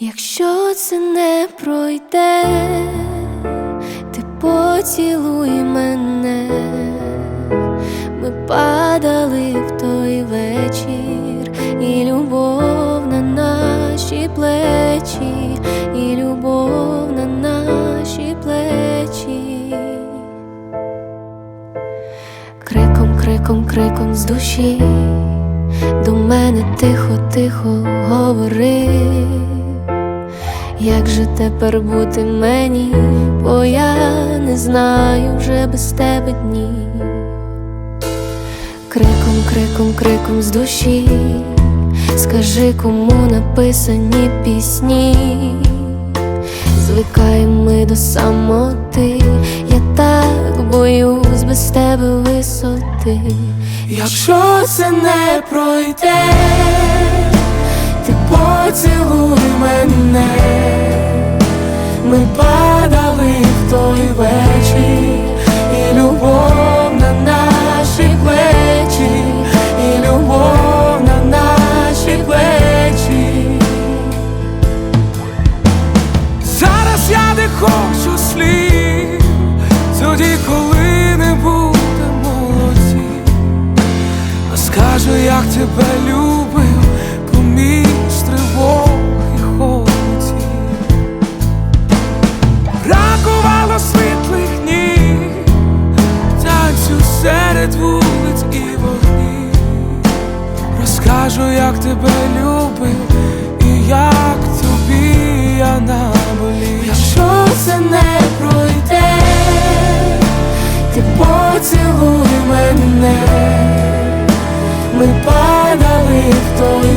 Якщо це не пройде, ти поцілуй мене, ми падали в той вечір, і любов на наші плечі, і любов на наші плечі. Криком, криком, криком з душі до мене тихо, тихо говори, як же тепер бути мені, бо я не знаю вже без тебе дні. Криком, криком, криком з душі, скажи, кому написані пісні. Звикаємо ми до самоти, я так боюсь без тебе висоти. Якщо це не пройде, ти поцілуй мене, ми падали в той вечір, і любов на наші плечі, і любов на наші плечі. Зараз я не хочу слів, тоді, коли не буде молоді. Скажу, як тебе любив, Розкажу, як тебе любив, і як тобі я наболів. Якщо це не пройде, ти поцілуй мене. Ми падали в той